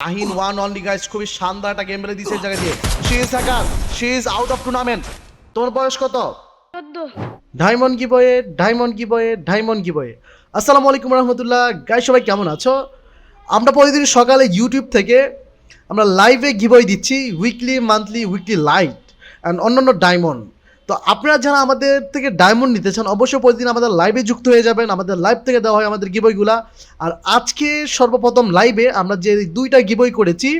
আহিন one only guys খুবই শানদার একটা গেম প্লে এই জায়গা দিয়ে। She is hacker she is out of tournament তোর বয়স কত? ডায়মন্ড কি বয়ে ডায়মন্ড কি বয়ে ডায়মন্ড কি বয়ে আসসালামু আলাইকুম রহমতুল্লাহ। গাই সবাই কেমন আছো? আমরা প্রতিদিন সকালে ইউটিউব থেকে আমরা লাইভে গিবই দিচ্ছি weekly monthly weekly light and অন্যান্য ডায়মন্ড তো আপনারা যারা আমাদের থেকে ডায়মন্ড নিতে চান, অবশ্যই প্রতিদিন আমাদের লাইভে যুক্ত হয়ে যাবেন। আমাদের লাইভ থেকে দেওয়া হয় আমাদের গিবইগুলা আর আজকে সর্বপ্রথম লাইভে আমরা যে দুইটা গিবই করেছি,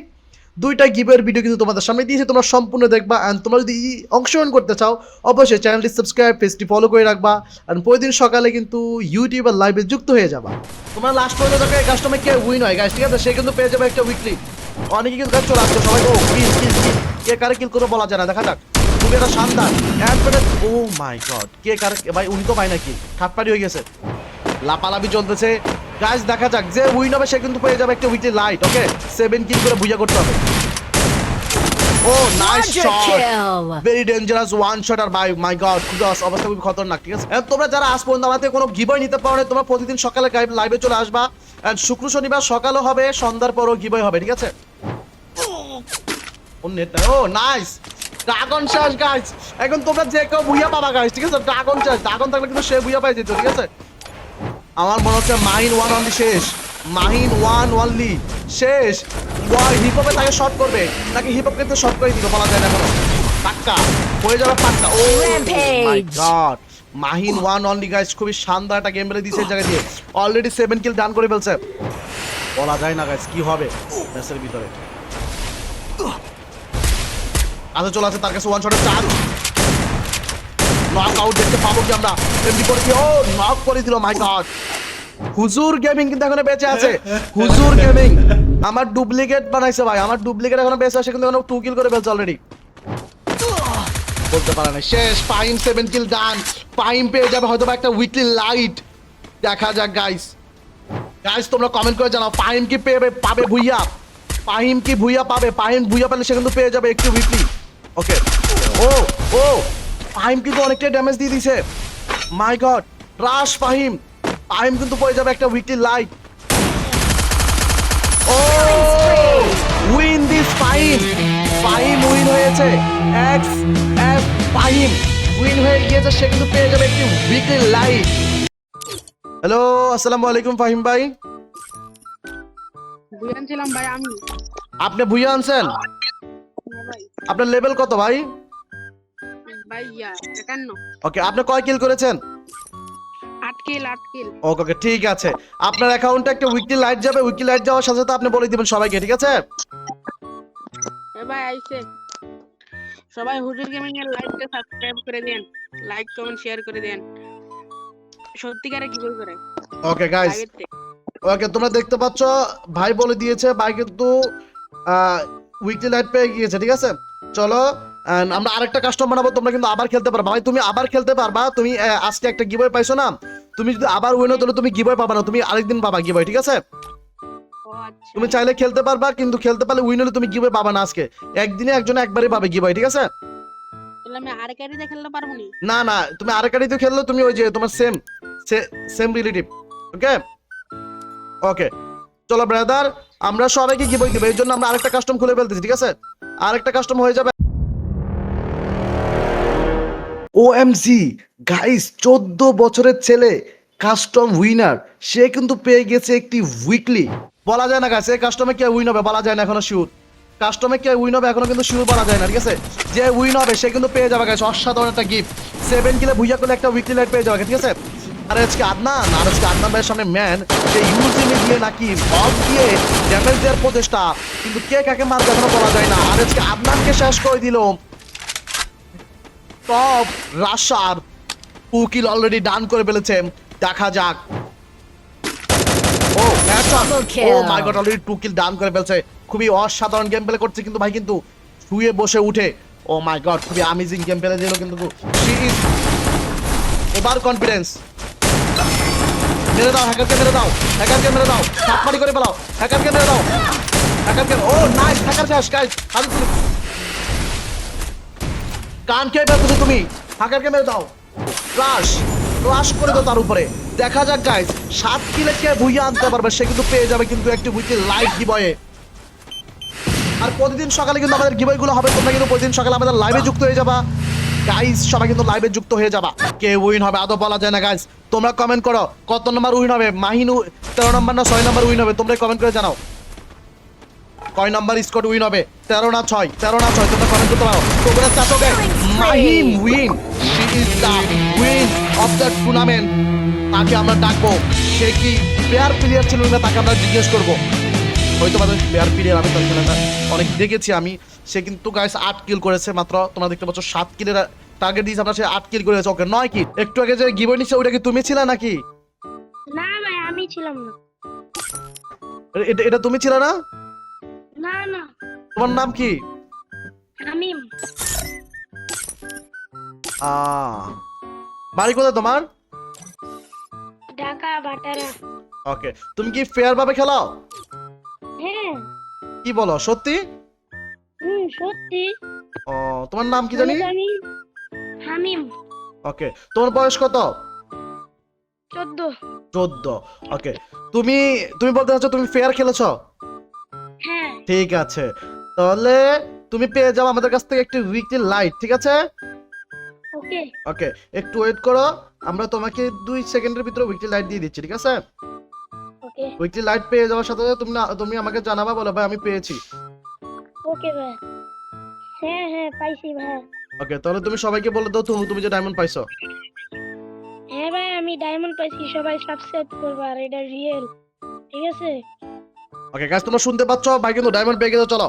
দুইটা গিভের ভিডিও কিন্তু তোমাদের সামনে দিয়েছি, তোমরা সম্পূর্ণ দেখবা। অ্যান্ড তোমরা যদি অংশগ্রহণ করতে চাও, অবশ্যই চ্যানেলটি সাবস্ক্রাইব পেজটি ফলো করে রাখবা। আর প্রতিদিন সকালে কিন্তু ইউটিউব আর লাইভে যুক্ত হয়ে যাবা। তোমরা লাস্ট পর্যন্ত কাস্টমার কে উইন হয়। গাইস ঠিক আছে? সে কিন্তু পেয়ে যাবে একটা উইকলি অনেকে কিন্তু চলে আসছে ও কিল কিল কিল কে কারে কিল করে বলা যায় না। দেখা যাক। খুবই একটা শানদার করে ও মাই গড কে কারে ভাই উনি তো পায় নাকি? খাটপাড়ি হয়ে গেছে। লাপালাপি চলতেছে। গাইস দেখা যাক যে উইন হবে সে কিন্তু পেয়ে যাবে একটা weekly light okay seven kill করে বুঝা করতে হবে। ও nice shot very dangerous one shot R by my god খুদাস অবস্থা খুবই খতরনাক ঠিক আছে? তোমরা যারা আজ পর্যন্ত আমাদের কোনো গিবই নিতে পারো না তোমরা প্রতিদিন সকালে লাইভে চলে আসবা। শুক্র শনিবার সকালও হবে সন্ধ্যার পরও গিবই হবে ঠিক আছে? Oh net oh nice dragon guys এখন তোমরা যে কেউ বুইয়া পাবা গাইস ঠিক আছে? ড্রাগন ড্রাগন থাকলে কিন্তু সে বুইয়া পাই যেত ঠিক আছে? আমার মনে হচ্ছে মাহিন ওয়ান অনলি শেষ। মাহিন ওয়ান অনলি শেষ। ওয়াই হিপহপে তাকে শট করবে। হিপহপ কিন্তু শট করে দিবে বলা যায় না পাক্কা? হয়ে যাবে পাক্কা। ও my god Mahin one only guys খুবই শানদার একটা গেম প্লে দিয়েছে জায়গা দিয়ে। অলরেডি সেভেন কিল ডান করে ফেলছে। বলা যায় না গাইস কি হবে? ম্যাচের ভিতরে। আচ্ছা চলে আছে, তার কাছে ওয়ান শটের চার্জ নক আউট দেখতে পাবো কি আমরা। এমনি করে কি ও নক করে দিল মাই গড হুজুর গেমিং কিন্তু এখনও বেঁচে আছে। হুজুর গেমিং আমার ডুপ্লিকেট বানাইছে ভাই, আমার ডুপ্লিকেট এখনও বেঁচে আছে, কিন্তু এখনও টু কিল করে ফেলছে অলরেডি বলতে পারে না শেষ পাইম সেভেন কিল ডান পাইম পেয়ে যাবে হয়তো একটা উইকলি লাইট দেখা যাক গাইস গাইস তোমরা কমেন্ট করে জানাও পাইম কি পেয়ে পাবে ভুইয়া? পাহিম কি ভুইয়া পাবে? পাহিম ভুইয়া পেলে সে কিন্তু পেয়ে যাবে একটু উইকলি ওকে ও ও পাহিম কিন্তু অনেকটাই ড্যামেজ দিয়ে দিছে। মাই গড রাশ পাহিম পাহিম কিন্তু পেয়ে যাবে একটা weekly light oh win this Pahim Pahim win হয়েছে। এক্স এফ পাহিম উইন হয়ে গিয়েছে। সে কিন্তু পেয়ে যাবে একটি উইকলি লাইট হ্যালো আসসালামু আলাইকুম ফাহিম ভাই। বুঝানছিলাম ভাই আমি। আপনি ভুইয়া আনছেন? আপনার লেভেল কত ভাই? ওকে আপনি কয় কিল করেছেন? ওকে ওকে ঠিক আছে। আপনার অ্যাকাউন্টে একটা উইকলি লাইট যাবে উইকলি লাইট যাওয়ার সাথে সাথে আপনি বলে দিবেন সবাইকে ঠিক আছে? ভাই আইছে সবাই হুজুর গেমিং এর লাইকটা সাবস্ক্রাইব করে দেন। লাইক কমেন্ট শেয়ার করে দেন। সত্যিকারে কি করে ওকে গাইস ওকে তোমরা দেখতে পাচ্ছ ভাই বলে দিয়েছে ভাই কিন্তু উইকলি লাইট পেয়ে গিয়েছে ঠিক আছে? চলো আমরা আরেকটা কাস্টম বানাবো তোমরা কিন্তু আবার খেলতে পারবা। ভাই তুমি আবার খেলতে পারবা তুমি আজকে একটা গিবয় পাইছো না? তুমি যদি আবার উইন হতো তুমি গিবয় পাবা না তুমি আরেকদিন পাবা গিবয় ঠিক আছে? আচ্ছা। তুমি চাইলে খেলতে পারবা কিন্তু খেলতে পারলে উইন হলে তুমি গিবয় পাবা না আজকে। একদিনে একজনে একবারই পাবে গিবয় ঠিক আছে? তাহলে আমি আর ক্যারিতে খেলতে পারব নি? না না তুমি আরেক গাড়িতে খেললে তুমি ওই যে তোমার same same relative okay okay চলো ব্রাদার আমরা সবাইকে বই দিব এই জন্য আমরা আরেকটা কাস্টম খুলে ফেলতেছি ঠিক আছে? আরেকটা কাস্টম হয়ে যাবে। ওএমজি গাইস চোদ্দ বছরের ছেলে কাস্টম উইনার সে কিন্তু পেয়ে গেছে একটি উইকলি বলা যায় না গাইস এই কাস্টমে কে উইন হবে? বলা যায় না এখনও শিওর কাস্টমে কে উইন হবে? এখনও কিন্তু শিওর বলা যায় না ঠিক আছে? যে উইন হবে সে কিন্তু পেয়ে যাবে গাইস অসাধারণ একটা গিফট সেভেন কিলে ভুইয়া করলে একটা উইকলি লাইট পেয়ে যাবে ঠিক আছে? আর আজকে আদনান আর আজকে আদনান ভাইয়ের সামনে ম্যান সে ইউজিনে দিয়ে নাকি বল দিয়ে ড্যামেজ দেওয়ার প্রচেষ্টা কিন্তু কে কাকে মারবে এখনও বলা যায় না। আর আজকে আদনানকে শেষ করে দিল টপ রাশার। উকিল অলরেডি ডান করে ফেলেছে। দেখা যাক। Oh O my god already two kill done করে ফেলছে। খুবই অসাধারণ গেম প্লে করছে কিন্তু ভাই কিন্তু শুয়ে বসে উঠে। ও মাই গড খুবই অ্যামেজিং গেম প্লে দিল কিন্তু। ওভার কনফিডেন্স মেরে দাও হ্যাকারকে মেরে দাও হ্যাকারকে মেরে দাও সাতমারি করে ফেলাও হ্যাকারকে মেরে দাও হ্যাকারকে ও নাইস হ্যাকার শেষ গাইস হাতে তুলে কান খেয়ে ফেলতেছো তুমি? তুমি হ্যাকারকে মেরে দাও। ক্রাশ ক্রাশ করে দাও তার উপরে। দেখা যাক গাইস সাত কিলে কে ভুইয়া আনতে পারবে, সে কিন্তু পেয়ে যাবে কিন্তু একটি উইকে লাইট গিবয়ে আর প্রতিদিন সকালে কিন্তু আমাদের গিবয়গুলো হবে, তোমরা কিন্তু প্রতিদিন সকালে আমাদের লাইভে যুক্ত হয়ে যাবা। গাইস সবাই কিন্তু লাইভে যুক্ত হয়ে যাবা। কে উইন হবে আদৌ বলা যায় না গাইস তোমরা কমেন্ট করো কত নম্বর উইন হবে? মাহিনু তেরো নম্বর না ছয় নম্বর উইন হবে? তোমরা কমেন্ট করে জানাও। কয় নাম্বার স্কোর উইন হবে? তেরো না ছয় তেরো না ছয় তোমরা কমেন্ট করতে পারো। তোমরা চাচোকে Mahim win she is the win of the tournament তাকে আমরা ডাকবো। সে কি প্লেয়ার প্লেয়ার ছিল না তাকে আমরা জিজ্ঞেস করব। হয়তো বা প্লেয়ার প্লেয়ার আমি তার খেলাটা অনেক দেখেছি আমি। সে কিন্তু গাইস আট কিল করেছে মাত্র তোমরা দেখতে পাচ্ছ সাত কিলের টার্গেট দিয়েছে আমরা সে আট কিল করেছে। ওকে নয় কি একটু আগে যে গিবই নিচ্ছে ওইটা কি তুমি ছিলে নাকি? না ভাই আমি ছিলাম না। এটা এটা তুমি ছিলে না? না না। তোমার নাম কি? আমি আহ বাড়ি কোথায় তোমার? ঢাকা বাটারা। ওকে তুমি কি ফেয়ার ভাবে খেলাও? কি বলো সত্যি? হুম সত্যি। ও তোমার নাম কি জানি? আমি হামিম। ওকে তোমার বয়স কত? চোদ্দ। চোদ্দ ওকে। তুমি তুমি বলতে চাচ্ছ তুমি ফেয়ার খেলেছো? হ্যাঁ। ঠিক আছে। তাহলে তুমি পেয়ে যাও আমাদের কাছ থেকে একটি উইকলি লাইট ঠিক আছে? ওকে। ওকে একটু ওয়েট করো। আমরা তোমাকে দুই সেকেন্ডের ভিতরে উইকলি লাইট দিয়ে দিচ্ছি ঠিক আছে? উইকলি লাইট পেয়ে যাওয়ার সাথে সাথে তুমি তুমি আমাকে জানাবা বলো ভাই আমি পেয়েছি। ওকে ভাই। হ্যাঁ হ্যাঁ পাইছি ভাই। ওকে তাহলে তুমি সবাইকে বলে দাও তুমি তুমি যে ডায়মন্ড পাইছো। হ্যাঁ ভাই আমি ডায়মন্ড পাইছি সবাই সাবস্ক্রাইব করবে আর এটা রিয়েল ঠিক আছে? ওকে গাইস তোমরা শুনতে পাচ্ছ ভাই কিন্তু ডায়মন্ড পেয়ে গেছো চলো।